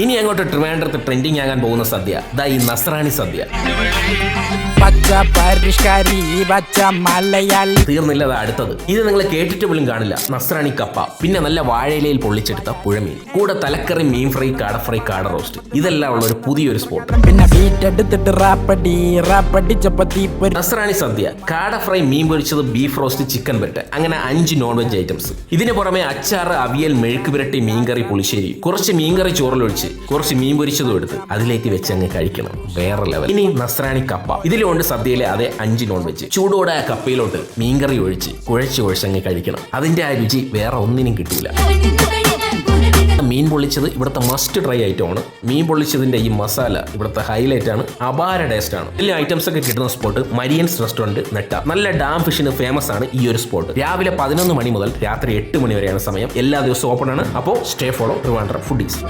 ഇനി അങ്ങോട്ട് ട്രിവാൻഡ്രത്ത് ട്രെൻഡിങ് ആകാൻ പോകുന്ന സദ്യ. ദാ ഈ നസ്രാണി സദ്യ. തീർന്നില്ല അത് അടുത്തത്. ഇത് നിങ്ങൾ കേട്ടിട്ട് പോലും കാണില്ല. നസ്രാണി കപ്പ. പിന്നെ നല്ല വാഴയിലയിൽ പൊള്ളിച്ചെടുത്ത പുഴമീൻ. കൂടെ തലക്കറി മീൻ ഫ്രൈ കാട ഫ്രൈ കാട റോസ്റ്റ്. ഇതെല്ലാം ഉള്ള ഒരു പുതിയൊരു സ്പോട്ട് ബീറ്റ് നസ്രാണി സദ്യ. കാട ഫ്രൈ മീൻ പൊരിച്ചത് ബീഫ് റോസ്റ്റ് ചിക്കൻ വെട്ട് അങ്ങനെ അഞ്ച് നോൺ വെജ് ഐറ്റംസ് ഇതിന് പുറമെ അച്ചാറ് അവിയൽ മെഴുക്ക് പുരട്ടി മീൻകറി പുളിശ്ശേരി. കുറച്ച് മീൻകറി ചോറിലൊഴിച്ച് കുറച്ച് മീൻ പൊരിച്ചതും എടുത്ത് അതിലേക്ക് വെച്ച് അങ്ങ് കഴിക്കണം. വേറെ ലെവൽ ഇനി നസ്രാണി കപ്പ. ഇതിലുണ്ട് സദ്യയിലെ അതെ അഞ്ച് നോൺ വെജ് ചൂടോടെ ആ കപ്പയിലോട്ട് മീൻകറി ഒഴിച്ച് കുഴച്ച് കുഴച്ചങ്ങ് കഴിക്കണം. അതിന്റെ ആ രുചി വേറെ ഒന്നിനും കിട്ടില്ല മീൻ പൊള്ളിച്ചത് ഇവിടുത്തെ മസ്റ്റ് ട്രൈ ഐറ്റം ആണ്. മീൻ പൊള്ളിച്ചതിന്റെ ഈ മസാല ഇവിടുത്തെ ഹൈലൈറ്റ് ആണ്. അപാര ടേസ്റ്റ് ആണ്. എല്ലാ ഐറ്റംസ് ഒക്കെ കിട്ടുന്ന സ്പോട്ട് മരിയൻസ് റെസ്റ്റോറന്റ് നെട്ട. നല്ല ഡാം ഫിഷിന് ഫേമസ് ആണ് ഈ ഒരു സ്പോട്ട് രാവിലെ പതിനൊന്ന് മണി മുതൽ രാത്രി എട്ട് മണി വരെയാണ് സമയം. എല്ലാ ദിവസവും ഓപ്പൺ ആണ്. അപ്പോൾ സ്റ്റേ ഫോളോ ട്രിവാൻഡ്രം ഫുഡീസ്